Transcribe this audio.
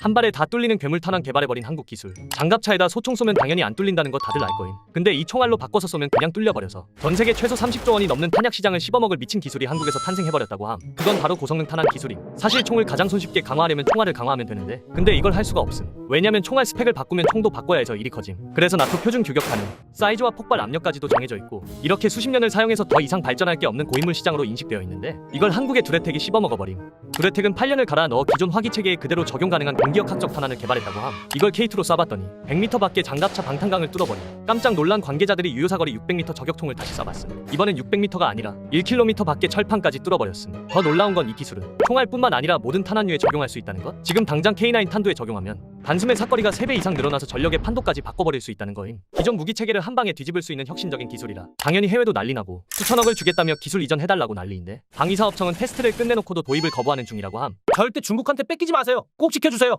한 발에 다 뚫리는 괴물 탄환 개발해버린 한국 기술. 장갑차에다 소총 쏘면 당연히 안 뚫린다는 거 다들 알 거임. 근데 이 총알로 바꿔서 쏘면 그냥 뚫려버려서 전 세계 최소 30조 원이 넘는 탄약 시장을 씹어먹을 미친 기술이 한국에서 탄생해버렸다고 함. 그건 바로 고성능 탄환 기술임. 사실 총을 가장 손쉽게 강화하려면 총알을 강화하면 되는데 근데 이걸 할 수가 없음. 왜냐면 총알 스펙을 바꾸면 총도 바꿔야 해서 일이 커짐. 그래서 나토 표준 규격하는 사이즈와 폭발 압력까지도 정해져 있고 이렇게 수십 년을 사용해서 더 이상 발전할 게 없는 고인물 시장으로 인식되어 있는데 이걸 한국의 두레텍이 씹어먹어버림. 두레텍은 8년을 갈아 넣어 기존 화기 체계에 그대로 적용 가능한 공기역학적 탄환을 개발했다고 함. 이걸 K2로 쏴봤더니 100m 밖에 장갑차 방탄강을 뚫어버림. 깜짝 놀란 관계자들이 유효사거리 600m 저격통을 다시 쏴봤음. 이번엔 600m가 아니라 1km 밖에 철판까지 뚫어버렸음. 더 놀라운 건 이 기술은 총알뿐만 아니라 모든 탄환류에 적용할 수 있다는 것. 지금 당장 K9 탄두에 적용하면 단숨에 사거리가 3배 이상 늘어나서 전력의 판도까지 바꿔버릴 수 있다는 거임. 기존 무기 체계를 한 방에 뒤집을 수 있는 혁신적인 기술이라 당연히 해외도 난리나고 수천억을 주겠다며 기술 이전해달라고 난리인데 방위사업청은 테스트를 끝내놓고도 도입을 거부하는 중이라고 함. 절대 중국한테 뺏기지 마세요. 꼭 지켜주세요.